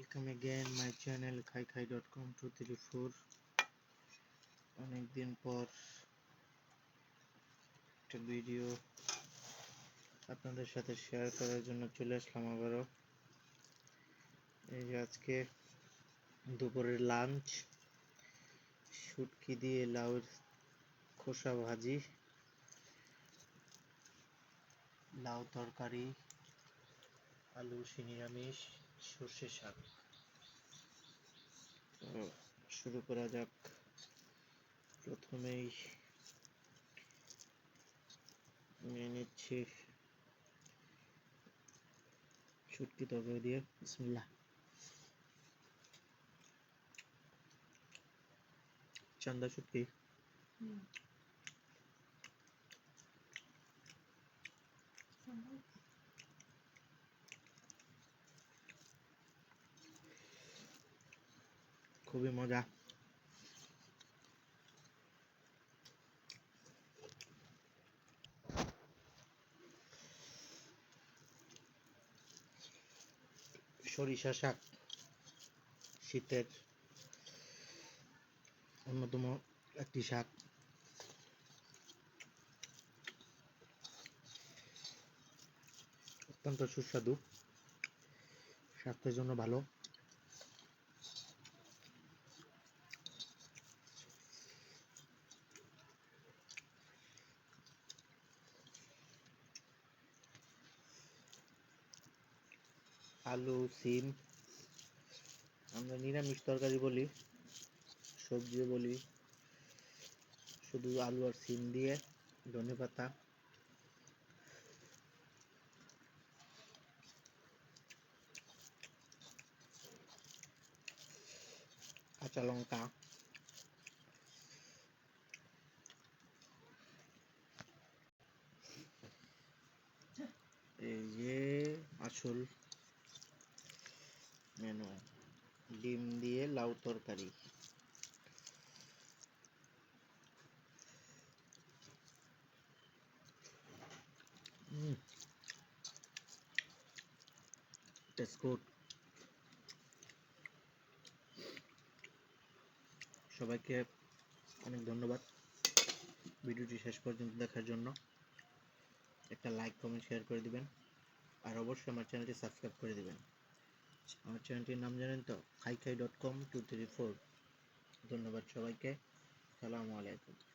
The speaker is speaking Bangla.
Welcome again my channel Khai Khai dot com two three four অনেকদিন পর একটা ভিডিও আপনাদের সাথে শেয়ার করার জন্য চলে আসলাম আবারও। এই যে আজকে দুপুরের লাঞ্চ শুটকি দিয়ে লাউয়ের খোসা ভাজি, লাউ তরকারি, আলু নিরামিষ। সর্ষে শাক। শুরু করা যাক। প্রথমেই নিয়ে নিচ্ছি শুটকি তরকারি দিয়ে। বিসমিল্লাহ। চান্দা শুটকি? খুবই মজা। সরিষা শাক শীতের অন্যতম একটি শাক। অত্যন্ত সুস্বাদু স্বাস্থ্যের জন্য ভালো। আলু, সিম, আমরা নিরামিষ তরকারি বলি, সবজিও বলি। শুধু আলু আর সিম দিয়ে ধনে পাতা। কাঁচা লঙ্কা। এই যে আসল মেনু, ডিম দিয়ে লাউ তরকারি। সবাইকে অনেক ধন্যবাদ ভিডিওটি শেষ পর্যন্ত দেখার জন্য। একটা লাইক কমেন্ট শেয়ার করে দিবেন। আর অবশ্যই আমার চ্যানেলটি সাবস্ক্রাইব করে দিবেন। আমার চ্যানেলটির নাম জানেন তো? Khai Khai dot com two three four ধন্যবাদ সবাইকে। সালামু আলাইকুম।